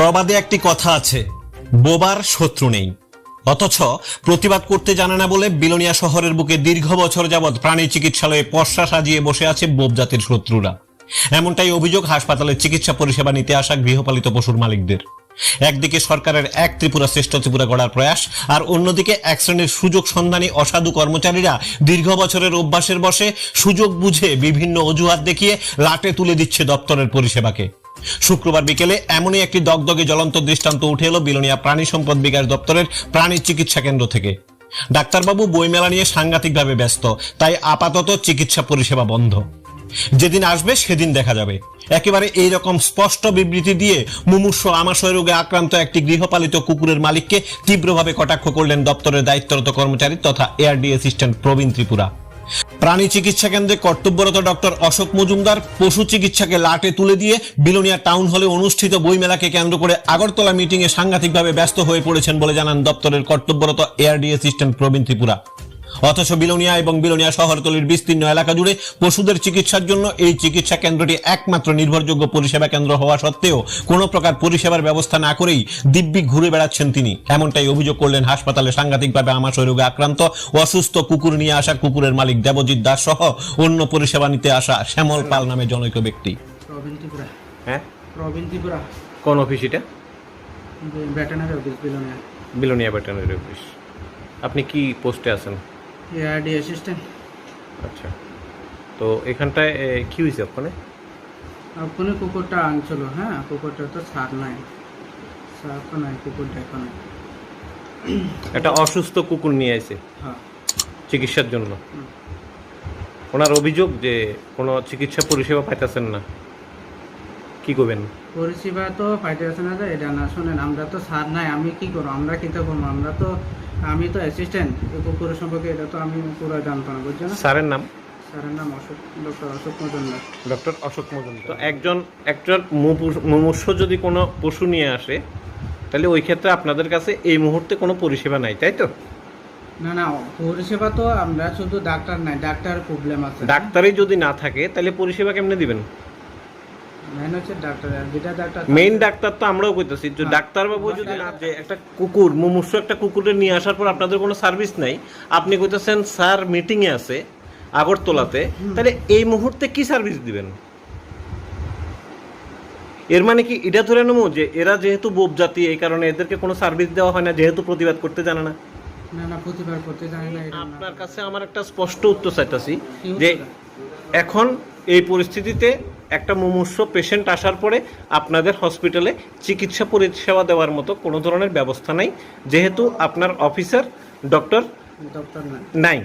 প্রবাদে একটি কথা আছে, বোবার শত্রু নেই। অথচ প্রতিবাদ করতে জানে না বলে বিলোনিয়া শহরের বুকে দীর্ঘ বছর যাবৎ প্রাণী চিকিৎসালয়ে পশা সাজিয়ে বসে আছে বোব জাতির শত্রুরা। এমনটাই অভিযোগ হাসপাতালের চিকিৎসা পরিষেবা নিতে আসা গৃহপালিত পশুর মালিকদের। একদিকে সরকারের এক ত্রিপুরা শ্রেষ্ঠ ত্রিপুরা গড়ার প্রয়াস, আর অন্যদিকে এক শ্রেণির সুযোগ সন্ধানী অসাধু কর্মচারীরা দীর্ঘ বছরের অভ্যাসের বসে সুযোগ বুঝে বিভিন্ন অজুহাত দেখিয়ে লাটে তুলে দিচ্ছে দপ্তরের পরিষেবাকে। শুক্রবার বিকেলে এমনই একটি দগদগে জ্বলন্ত দৃষ্টান্ত উঠে এলো বিলোনিয়া প্রাণী সম্পদ বিকাশ দপ্তরের প্রাণী চিকিৎসা কেন্দ্র থেকে। ডাক্তারবাবু বইমেলা নিয়ে সাংঘাতিকভাবে ব্যস্ত, তাই আপাতত চিকিৎসা পরিষেবা বন্ধ। যেদিন আসবে সেদিন দেখা যাবে। একেবারে এই রকম স্পষ্ট বিবৃতি দিয়ে মুমূর্ষ আমাশয় রোগে আক্রান্ত একটি গৃহপালিত কুকুরের মালিককে তীব্রভাবে কটাক্ষ করলেন দপ্তরের দায়িত্বরত কর্মচারী তথা এআরডি অ্যাসিস্ট্যান্ট প্রবীণ ত্রিপুরা। প্রাণী চিকিৎসা কেন্দ্রে কর্তব্যরত ডক্টর অশোক মজুমদার পশু চিকিৎসাকে লাটে তুলে দিয়ে বিলোনিয়া টাউন হলে অনুষ্ঠিত বইমেলাকে কেন্দ্র করে আগরতলা মিটিংয়ে সাংঘাতিকভাবে ব্যস্ত হয়ে পড়েছেন বলে জানান দপ্তরের কর্তব্যরত এআরডি অ্যাসিস্ট্যান্ট প্রবীণ ত্রিপুরা। অথচ বিলোনিয়া এবং বিলোনিয়া শহরতলির বিস্তীর্ণ এলাকা জুড়ে পশুদের চিকিৎসার জন্য এই চিকিৎসা কেন্দ্রটি একমাত্র নির্ভরযোগ্য পরিষেবা কেন্দ্র হওয়া সত্ত্বেও কোনো প্রকার পরিষেবার ব্যবস্থা না করেই দিব্যি ঘুরে বেড়াচ্ছেন তিনি। এমনটাই অভিযোগ করলেন হাসপাতালে সাংঘাতিকভাবে আমাশয় রোগে আক্রান্ত অসুস্থ কুকুর নিয়ে আসা কুকুরের মালিক দেবজিৎ দাস সহ অন্য পরিষেবা নিতে আসা শ্যামল পাল নামে জনৈক ব্যক্তি। ত্রিপুরা। হ্যাঁ? ত্রিপুরা। কোন অফিস এটা? Veterinary office Belonia. Belonia veterinary office আপনি কি পোস্টে আছেন? এআরডি অ্যাসিস্ট্যান্ট আচ্ছা। তো এখানটায় কি হয়েছে ওখানে? আপনি কুকুরটা আনছিল হ্যাঁ? কুকুরটা তো সার নাই। সার তো নাই কুকুরটা এখানে একটা অসুস্থ কুকুর নিয়ে এসে হ্যাঁ। চিকিৎসার জন্য। ওনার অভিযোগ যে কোনো চিকিৎসা পরিষেবা পাইতেছেন না। কি করবেন? পরিষেবা তো পাইতে আছে না এটা না শোনেন আমরা তো সার নাই আমি কি করব? আমরা কি তো করব আমরা তো আমি তো অ্যাসিস্ট্যান্ট কুকুরের সম্পর্কে এটা তো আমি পুরো জানতাম না বুঝছ না? স্যারের নাম? স্যারের নাম অশোক ডক্টর অশোক মজুমদার। ডক্টর অশোক মজুমদার। তো একজন একজন মুমূর্ষ যদি কোনো পশু নিয়ে আসে তাহলে ওই ক্ষেত্রে আপনাদের কাছে এই মুহূর্তে কোনো পরিষেবা নাই তাই তো? না না পরিষেবা তো আমরা শুধু ডাক্তার নাই ডাক্তার প্রবলেম আছে। ডাক্তারই যদি না থাকে তাহলে পরিষেবা কেমনে দিবেন? মেন হচ্ছে ডাক্তার আর যেটা ডাক্তার মেইন ডাক্তার তো আমরাও কইতাছি যে হ্যাঁ। ডাক্তারবাবু যদি না যে একটা কুকুর মুমূর্ষ একটা কুকুরের নিয়ে আসার পর আপনাদের কোনো সার্ভিস নাই আপনি কইতাছেন স্যার মিটিং এ আছে আগরতলাতে তাহলে এই মুহূর্তে কি সার্ভিস দিবেন এর মানে কি এটা ধরে নেব যে এরা যেহেতু বোব জাতি এই কারণে এদেরকে কোনো সার্ভিস দেওয়া হয় না যেহেতু প্রতিবাদ করতে জানে না। আপনার কাছে আমার একটা স্পষ্ট উত্তর চাইতাছি যে এখন এই পরিস্থিতিতে একটা মুমূর্ষ পেশেন্ট আসার পরে আপনাদের হসপিটালে চিকিৎসা পরিষেবা দেওয়ার মতো কোনো ধরনের ব্যবস্থা নাই। যেহেতু আপনার অফিসার ডক্টর নাই।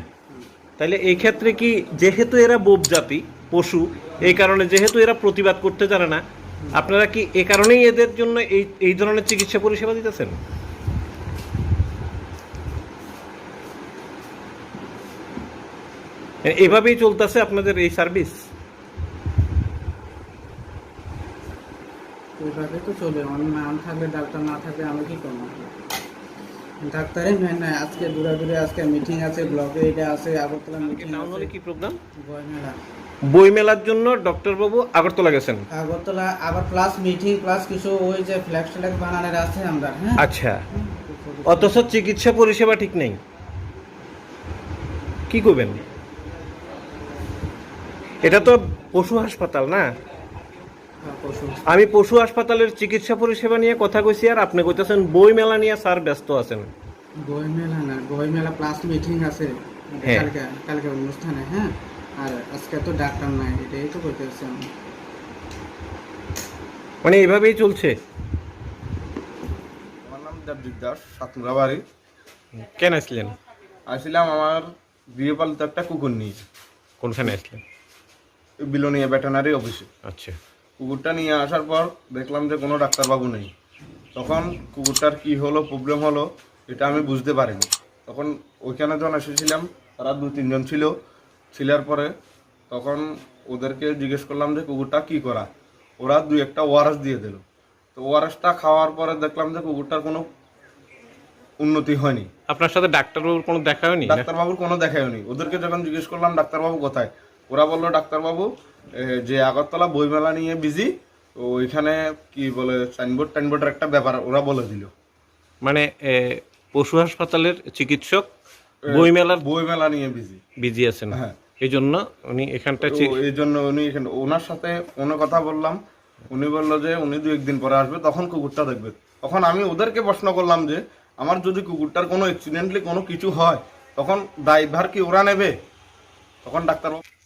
তাহলে এই ক্ষেত্রে কি যেহেতু এরা বোব জাতি পশু এই কারণে যেহেতু এরা প্রতিবাদ করতে জানে না আপনারা কি এ কারণেই এদের জন্য এই এই ধরনের চিকিৎসা পরিষেবা দিতেছেন? এভাবেই চলতেছে আপনাদের এই সার্ভিস ওইভাবে তো চলে অনেক নাম থাকলে ডাক্তার না থাকলে আমি কি করব? ডাক্তারই মেন নাই আজকে দূরে দূরে আজকে মিটিং আছে ব্লকে এটা আছে আগরতলা মিটিং হলে কি প্রোগ্রাম বইমেলা। বই মেলার জন্য ডক্টর বাবু আগরতলা গেছেন? আগরতলা আবার প্লাস মিটিং প্লাস কিছু ওই যে ফ্ল্যাগ ট্ল্যাক্স বানানোর আছে আমরা হ্যাঁ। আচ্ছা অথচ চিকিৎসা পরিষেবা ঠিক নেই। কি করবেন? এটা তো পশু হাসপাতাল না? হ্যাঁ, আমি পশু হাসপাতালের চিকিৎসা পরিষেবা নিয়ে কথা কইছি আর আপনি কইতেছেন বই মেলা নিয়ে স্যার ব্যস্ত আছেন। বইমেলা না বইমেলা প্লাস মিটিং আছে। হ্যাঁ। কালকে কালকে অনুষ্ঠানে হ্যাঁ? আর আজকে তো ডাক্তার নাই এটাই তো করতেছি আমি। মানে এইভাবেই চলছে? আমার নাম দেবজিৎ দাস সাতমুরা বাড়ি। কেন আসলেন? আসলাম আমার গৃহপালিত একটা কুকুর নিয়ে। কোনখানে আসলেন? বিলোনিয়া ভেটেনারি অফিসে। আচ্ছা। কুকুরটা নিয়ে আসার পর দেখলাম যে কোনো ডাক্তারবাবু নেই। তখন কুকুরটার কি হলো প্রবলেম হলো এটা আমি বুঝতে পারিনি। তখন ওইখানে যখন এসেছিলাম তারা দু তিনজন ছিল। ছিলার পরে তখন ওদেরকে জিজ্ঞেস করলাম যে কুকুরটা কি করা? ওরা দুই একটা ওয়ারেস দিয়ে দিল। তো ওয়ারেসটা খাওয়ার পরে দেখলাম যে কুকুরটার কোনো উন্নতি হয়নি। আপনার সাথে ডাক্তারবাবুর কোনো দেখা হয়নি? ডাক্তারবাবুর কোনো দেখাই হয়নি। ওদেরকে যখন জিজ্ঞেস করলাম ডাক্তারবাবু কোথায়? ওরা বলল ডাক্তারবাবু যে আগরতলা বইমেলা নিয়ে বিজি ওইখানে কি বলে সাইনবোর্ড টাইনবোর্ডের একটা ব্যাপার ওরা বলে দিল। মানে পশু হাসপাতালের চিকিৎসক বইমেলার বইমেলা নিয়ে বিজি বিজি আছেন। হ্যাঁ। এই জন্য উনি এখানটা এই জন্য উনি এখানে ওনার সাথে ফোনে কথা বললাম। উনি বলল যে উনি দু একদিন পরে আসবে তখন কুকুরটা দেখবে। তখন আমি ওদেরকে প্রশ্ন করলাম যে আমার যদি কুকুরটার কোনো অ্যাক্সিডেন্টলি কোনো কিছু হয় তখন দায়ভার কি ওরা নেবে? তখন ডাক্তার আমার সামাল ফাল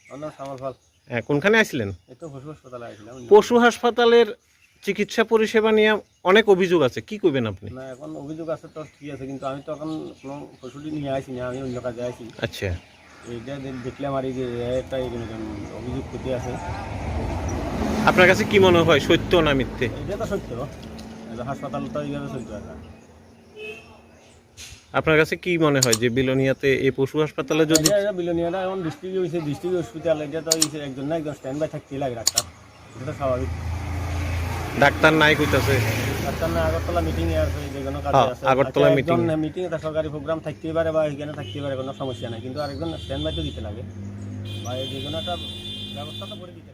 হ্যাঁ, কোনখানে আসলেন পশু হাসপাতালে আসলাম পশু হাসপাতালের চিকিৎসা পরিষেবা নিয়ে অনেক অভিযোগ আছে। কি করবেন আপনি? না এখন অভিযোগ আছে তো ঠিক আছে কিন্তু আমি তো এখন কোনো পশুটি নিয়ে আসি না আমি অন্য কাজে আসি আচ্ছা। এইটা দেখলাম আর এই যে একটা অভিযোগ করতে আছে। আপনার কাছে কি মনে হয় সত্য না মিথ্যে? এটা তো সত্য। হাসপাতাল তো এইভাবে সত্য আছে। আপনার কাছে কি মনে হয় যে বিলোনিয়াতে এই পশু হাসপাতালে যদি বিলোনিয়াটা এখন ডিস্ট্রিক্ট হয়েছে ডিস্ট্রিক্ট হসপিটাল এটা তো হয়েছে একজন না একজন স্ট্যান্ড বাই থাকতেই লাগে ডাক্তার। এটা তো স্বাভাবিক। ডাক্তার নাই কইতাছে। ডাক্তার না আগরতলা মিটিং এ আছে যে কোনো কাজে হ্যাঁ, আছে। আগরতলা এ। মিটিং এটা সরকারি প্রোগ্রাম থাকতেই পারে বা এখানে পারে কোনো সমস্যা নাই। কিন্তু আরেকজন স্ট্যান্ড বাই তো দিতে লাগে। বা যে কোনো একটা ব্যবস্থা তো করে দিতে লাগে